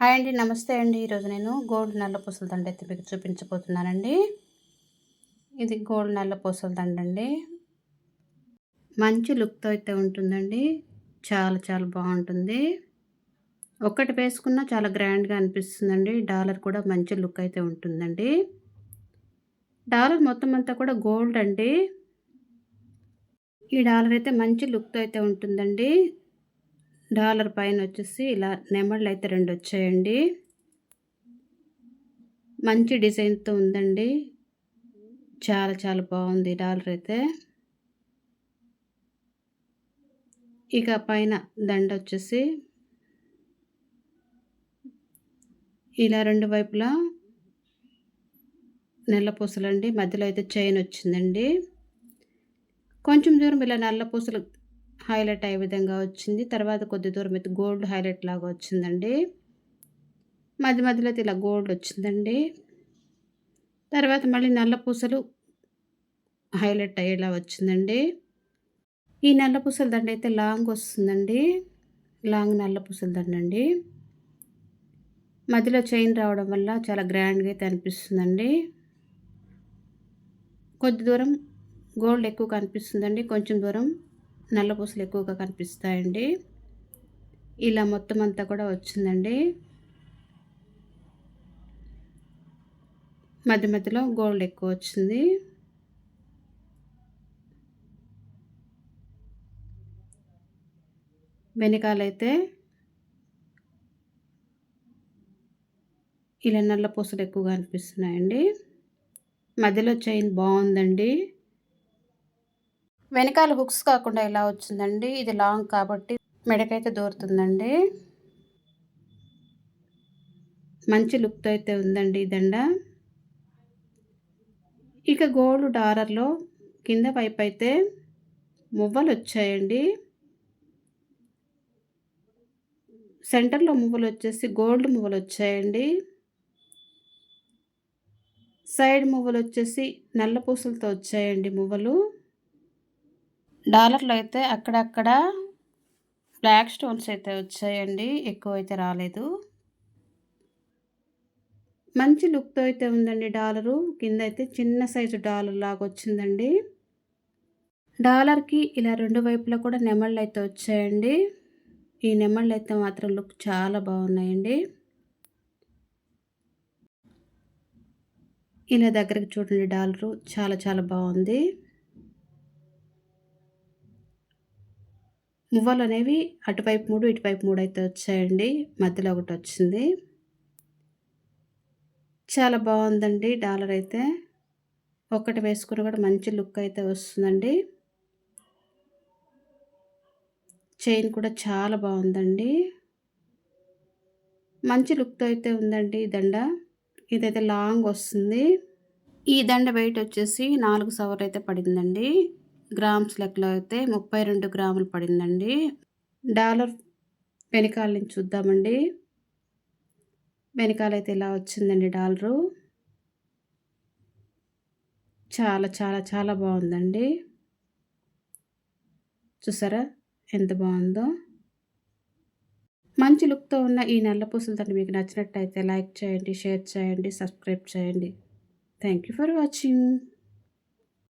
Hi అండి నమస్తే అండి. ఈరోజు నేను గోల్డ్ నల్ల పూసల దండ అయితే మీకు చూపించబోతున్నానండి. ఇది గోల్డ్ నల్ల పూసల దండ అండి. మంచి లుక్తో అయితే ఉంటుందండి. చాలా చాలా బాగుంటుంది. ఒక్కటి వేసుకున్నా చాలా గ్రాండ్గా అనిపిస్తుందండి. డాలర్ కూడా మంచి లుక్ అయితే ఉంటుందండి. డాలర్ మొత్తం అంతా కూడా గోల్డ్ అండి. ఈ డాలర్ అయితే మంచి లుక్తో అయితే ఉంటుందండి. డాలర్ పైన వచ్చేసి ఇలా నెమళ్ళు అయితే రెండు వచ్చాయండి మంచి డిజైన్తో ఉందండి. చాలా చాలా బాగుంది డాలర్ అయితే. ఇక పైన దండ వచ్చేసి ఇలా రెండు వైపులా నల్ల పూసలండి. మధ్యలో అయితే చైన్ వచ్చిందండి. కొంచెం దూరం ఇలా నల్ల పూసలు హైలైట్ అయ్యే విధంగా వచ్చింది. తర్వాత కొద్ది దూరం అయితే గోల్డ్ హైలైట్ లాగా వచ్చిందండి. మధ్య మధ్యలో అయితే ఇలా గోల్డ్ వచ్చిందండి. తర్వాత మళ్ళీ నల్ల పూసలు హైలైట్ అయ్యేలా వచ్చిందండి. ఈ నల్ల పూసల దండ అయితే లాంగ్ వస్తుందండి. లాంగ్ నల్ల పూసల దండ అండి. మధ్యలో చైన్ రావడం వల్ల చాలా గ్రాండ్గా అయితే అనిపిస్తుందండి. కొద్ది దూరం గోల్డ్ ఎక్కువ కనిపిస్తుందండి. కొంచెం దూరం నల్ల పూసలు ఎక్కువగా కనిపిస్తాయండి. ఇలా మొత్తం అంతా కూడా వచ్చిందండి. మధ్య మధ్యలో గోల్డ్ ఎక్కువ వచ్చింది. వెనకాలైతే ఇలా నల్ల పూసలు ఎక్కువగా అనిపిస్తున్నాయండి. మధ్యలో చైన్ బాగుందండి. వెనకాల హుక్స్ కాకుండా ఇలా వచ్చిందండి? ఇది లాంగ్ కాబట్టి మెడకైతే దూరుతుందండి. మంచి లుక్తో అయితే ఉందండి ఈ దండ. ఇక గోల్డ్ డారర్లో కింద వైపు అయితే మువ్వలు వచ్చాయండి. సెంటర్లో మువ్వలు వచ్చేసి గోల్డ్ మువ్వలు వచ్చాయండి. సైడ్ మువ్వలు వచ్చేసి నల్ల పూసలతో వచ్చాయండి మువ్వలు. డాలర్లో అయితే అక్కడక్కడ బ్లాక్ స్టోన్స్ అయితే వచ్చాయండి. ఎక్కువ అయితే రాలేదు. మంచి లుక్తో అయితే ఉందండి డాలరు. కింద అయితే చిన్న సైజు డాలర్ లాగా వచ్చిందండి. డాలర్కి ఇలా రెండు వైపులా కూడా నెమళ్ళు అయితే వచ్చాయండి. ఈ నెమళ్ళు అయితే మాత్రం లుక్ చాలా బాగున్నాయండి. ఇలా దగ్గరకు చూడండి డాలరు. చాలా చాలా బాగుంది. మువ్వలు అనేవి అటువైపు మూడు ఇటువైపు మూడు అయితే వచ్చాయండి. మధ్యలో ఒకటి వచ్చింది. చాలా బాగుందండి డాలర్ అయితే. ఒకటి వేసుకుని కూడా మంచి లుక్ అయితే వస్తుందండి. చైన్ కూడా చాలా బాగుందండి. మంచి లుక్తో అయితే ఉందండి ఈ దండ. ఇదైతే లాంగ్ వస్తుంది. ఈ దండ వెయిట్ వచ్చేసి నాలుగు సవర్ అయితే పడిందండి. గ్రామ్స్ లెక్కలో అయితే ముప్పై రెండు గ్రాములు పడిందండి. డాలర్ వెనకాల నుంచి చూద్దామండి. వెనకాల అయితే ఇలా వచ్చిందండి డాలరు. చాలా చాలా చాలా బాగుందండి. చూసారా ఎంత బాగుందో. మంచి లుక్తో ఉన్న ఈ నల్ల పూసలతో మీకు నచ్చినట్టయితే లైక్ చేయండి షేర్ చేయండి సబ్స్క్రైబ్ చేయండి. Thank you for watching.